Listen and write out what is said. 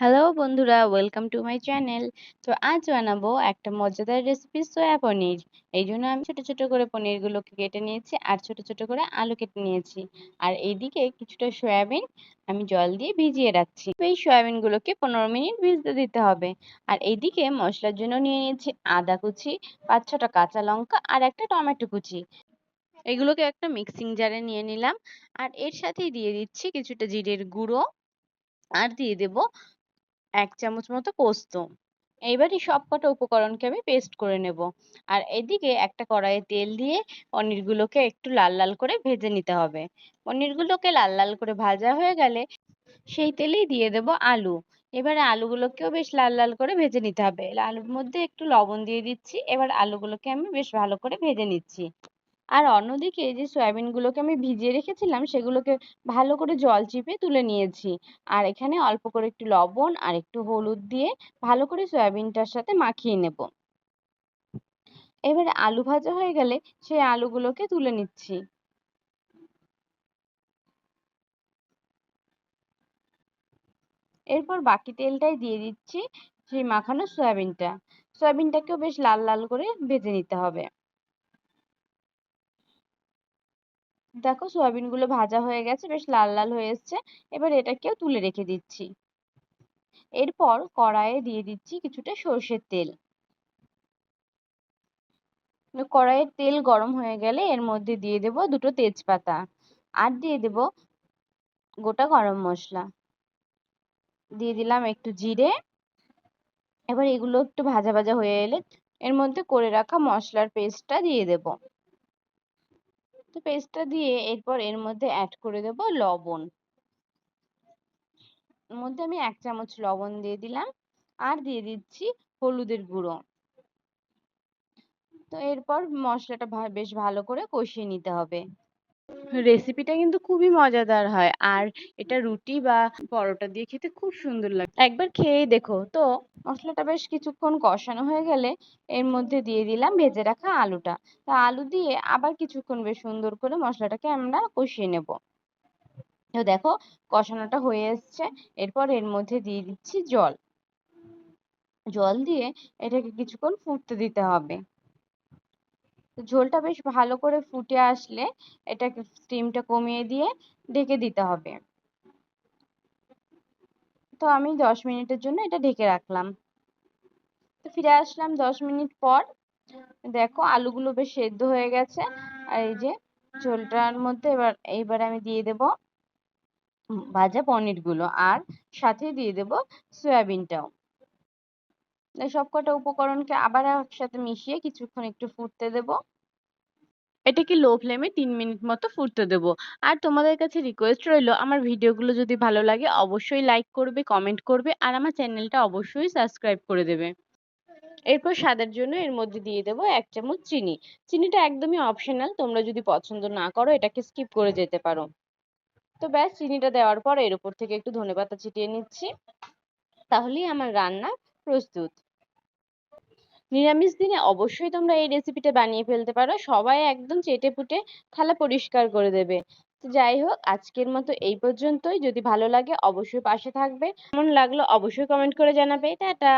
Hello বন্ধুরা welcome to my channel তো আজ বানাবো একটা মজাদার রেসিপি সয়া পনির। এই জন্য আমি ছোট ছোট করে পনিরগুলোকে কেটে নিয়েছি আর ছোট ছোট করে আলু কেটে নিয়েছি। আর এইদিকে কিছুটা সয়াবিন আমি জল দিয়ে ভিজিয়ে রাখছি। এই সয়াবিনগুলোকে পনেরো মিনিট ভিজতে দিতে হবে। আর এইদিকে মশলার জন্য নিয়ে নিয়েছি আদা কুচি, পাঁচ ছটা কাঁচা লঙ্কা আর একটা টমেটো কুচি। এগুলোকে একটা মিক্সিং জারে নিয়ে নিলাম। আর এর সাথেই দিয়ে দিচ্ছি কিছুটা জিরের গুঁড়ো। আর দিয়ে দেব এক চামচ মতো পোস্ত। এইবারই সবকটা উপকরণকে আমি পেস্ট করে নেব। আর এদিকে একটা কড়াইয়ে তেল দিয়ে পনিরগুলোকে একটু লাল লাল করে ভেজে নিতে হবে। পনিরগুলোকে লাল লাল করে ভাজা হয়ে গেলে সেই তেলেই দিয়ে দেব আলু। এবারে আলুগুলোকেও বেশ লাল লাল করে ভেজে নিতে হবে। আলুর মধ্যে একটু লবণ দিয়ে দিচ্ছি। এবার আলুগুলোকে আমি বেশ ভালো করে ভেজে নিচ্ছি। আর অন্যদিকে যে সয়াবিনগুলোকে আমি ভিজিয়ে রেখেছিলাম, সেগুলোকে ভালো করে জল চিপে তুলে নিয়েছি। আর এখানে অল্প করে একটু লবণ আর একটু হলুদ দিয়ে ভালো করে সয়াবিনটার সাথে মাখিয়ে নেব। এবারে আলু ভাজা হয়ে গেলে সেই আলুগুলোকে তুলে নিচ্ছি। এরপর বাকি তেলটাই দিয়ে দিচ্ছি সেই মাখানো সয়াবিনটা। সয়াবিনটাকেও বেশ লাল লাল করে ভেজে নিতে হবে। দেখো সয়াবিনগুলো ভাজা হয়ে গেছে, বেশ লাল লাল হয়ে এসছে। এবার এটাকেও তুলে রেখে দিচ্ছি। এরপর কড়াইয়ে দিয়ে দিচ্ছি কিছুটা সর্ষের তেল। কড়াইয়ের তেল গরম হয়ে গেলে এর মধ্যে দিয়ে দেব দুটো তেজপাতা আর দিয়ে দেব গোটা গরম মশলা। দিয়ে দিলাম একটু জিরে। এবার এগুলো একটু ভাজা ভাজা হয়ে এলে এর মধ্যে করে রাখা মশলার পেস্টটা দিয়ে দেব। তো পেস্টটা দিয়ে এরপর এর মধ্যে অ্যাড করে দেবো লবণ। এর মধ্যে আমি এক চামচ লবণ দিয়ে দিলাম আর দিয়ে দিচ্ছি হলুদের গুঁড়ো। তো এরপর মশলাটা বেশ ভালো করে কষিয়ে নিতে হবে। রেসিপিটা কিন্তু খুবই মজাদার হয়। আর এটা রুটি বা পরোটা দিয়ে খেতে খুব সুন্দর লাগে। একবার খেয়েই দেখো। তো মশলাটা বেশ কিছুক্ষণ কষানো হয়ে গেলে এর মধ্যে দিয়ে দিলাম ভেজে রাখা আলুটা। তা আলু দিয়ে আবার কিছুক্ষণ বেশ সুন্দর করে মশলাটাকে আমরা কষিয়ে নেব। তো দেখো, কষানোটা হয়ে এসছে। এরপর এর মধ্যে দিয়ে দিচ্ছি জল। জল দিয়ে এটাকে কিছুক্ষণ ফুটতে দিতে হবে। ঝোলটা বেশ ভালো করে ফুটে আসলে এটাকে স্টিমটা কমিয়ে দিয়ে ঢেকে দিতে হবে। তো আমি দশ মিনিটের জন্য এটা ঢেকে রাখলাম। তো ফিরে আসলাম দশ মিনিট পর। দেখো আলুগুলো বেশ সেদ্ধ হয়ে গেছে। আর এই যে ঝোলটার মধ্যে এবার, এইবার আমি দিয়ে দেব ভাজা পনিরগুলো। আর সাথে দিয়ে দেব সয়াবিনটাও। সবকটা উপকরণকে আবার একসাথে মিশিয়ে কিছুক্ষণ একটু ফুটতে দেব। এটাকে লো ফ্লেমে তিন মিনিট মতো ফুটতে দেব। আর তোমাদের কাছে রিকোয়েস্ট রইল, আমার ভিডিওগুলো যদি ভালো লাগে অবশ্যই লাইক করবে কমেন্ট করবে, আর আমার চ্যানেলটা অবশ্যই সাবস্ক্রাইব করে দেবে। এরপর স্বাদের জন্য এর মধ্যে দিয়ে দেবো এক চামচ চিনি। চিনিটা একদমই অপশনাল তোমরা যদি পছন্দ না করো এটাকে স্কিপ করে যেতে পারো। তো ব্যাস, চিনিটা দেওয়ার পর এর উপর থেকে একটু ধনেপাতা ছিটিয়ে নিচ্ছি। তাহলেই আমার রান্না প্রস্তুত। নিরামিষ দিনে অবশ্যই তোমরা এই রেসিপিটা বানিয়ে ফেলতে পারো। সবাই একদম চেটে পুটে থালা পরিষ্কার করে দেবে। তো যাই হোক, আজকের মতো এই পর্যন্তই। যদি ভালো লাগে, অবশ্যই পাশে থাকবে। কেমন লাগল, অবশ্যই কমেন্ট করে জানাবে। টাটা!